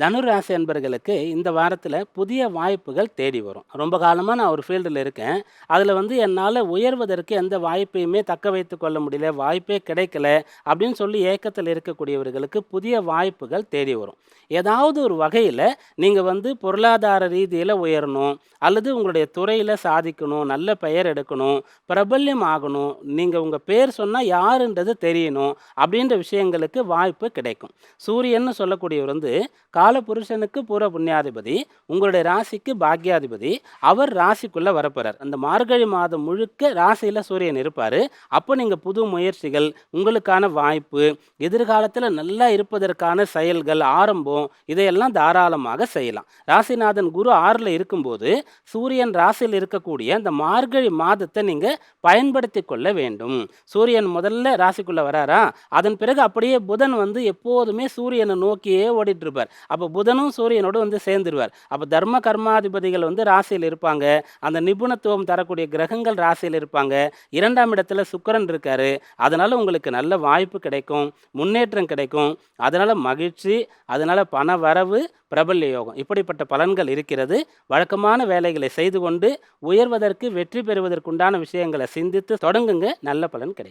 தனுராசி அன்பர்களுக்கு இந்த வாரத்தில் புதிய வாய்ப்புகள் தேடி வரும். ரொம்ப காலமாக நான் ஒரு ஃபீல்டில் இருக்கேன். அதில் வந்து என்னால் உயர்வதற்கு எந்த வாய்ப்பையுமே தக்க வைத்து கொள்ள முடியல வாய்ப்பே கிடைக்கல அப்படின்னு சொல்லி ஏக்கத்தில் இருக்கக்கூடியவர்களுக்கு புதிய வாய்ப்புகள் தேடி வரும். ஏதாவது ஒரு வகையில் நீங்கள் வந்து பொருளாதார ரீதியில் உயரணும் அல்லது உங்களுடைய துறையில் சாதிக்கணும் நல்ல பெயர் எடுக்கணும் பிரபல்யம் ஆகணும் நீங்கள் உங்கள் பேர் சொன்னால் யாருன்றது தெரியணும் அப்படின்ற விஷயங்களுக்கு வாய்ப்பு கிடைக்கும். சூரியன்னு சொல்லக்கூடியவர் வந்து கா காலபுருஷனுக்கு பூர புண்ணியாதிபதி உங்களுடைய ராசிக்கு பாக்யாதிபதி அவர் ராசிக்குள்ளே வரப்போகிறார் அந்த மார்கழி மாதம் முழுக்க ராசியில் சூரியன் இருப்பார். அப்போ நீங்கள் புது முயற்சிகள் உங்களுக்கான வாய்ப்பு எதிர்காலத்தில் நல்லா இருப்பதற்கான செயல்கள் ஆரம்பம் இதையெல்லாம் தாராளமாக செய்யலாம். ராசிநாதன் குரு ஆறில் இருக்கும்போது சூரியன் ராசியில் இருக்கக்கூடிய அந்த மார்கழி மாதத்தை நீங்கள் பயன்படுத்தி கொள்ள வேண்டும். சூரியன் முதல்ல ராசிக்குள்ளே வராரா? அதன் பிறகு அப்படியே புதன் வந்து எப்போதுமே சூரியனை நோக்கியே ஓடிட்டு இருப்பார். அப்போ புதனும் சூரியனோடு வந்து சேர்ந்துருவார். அப்போ தர்ம கர்மாதிபதிகள் வந்து ராசியில் இருப்பாங்க. அந்த நிபுணத்துவம் தரக்கூடிய கிரகங்கள் ராசியில் இருப்பாங்க. இரண்டாம் இடத்துல சுக்கரன் இருக்கார். அதனால் உங்களுக்கு நல்ல வாய்ப்பு கிடைக்கும். முன்னேற்றம் கிடைக்கும். அதனால் மகிழ்ச்சி அதனால் பண வரவு பிரபல்ய யோகம். இப்படிப்பட்ட பலன்கள் இருக்கிறது. வழக்கமான வேலைகளை செய்து கொண்டு உயர்வதற்கு வெற்றி பெறுவதற்குண்டான விஷயங்களை சிந்தித்து தொடங்குங்க. நல்ல பலன் கிடைக்கும்.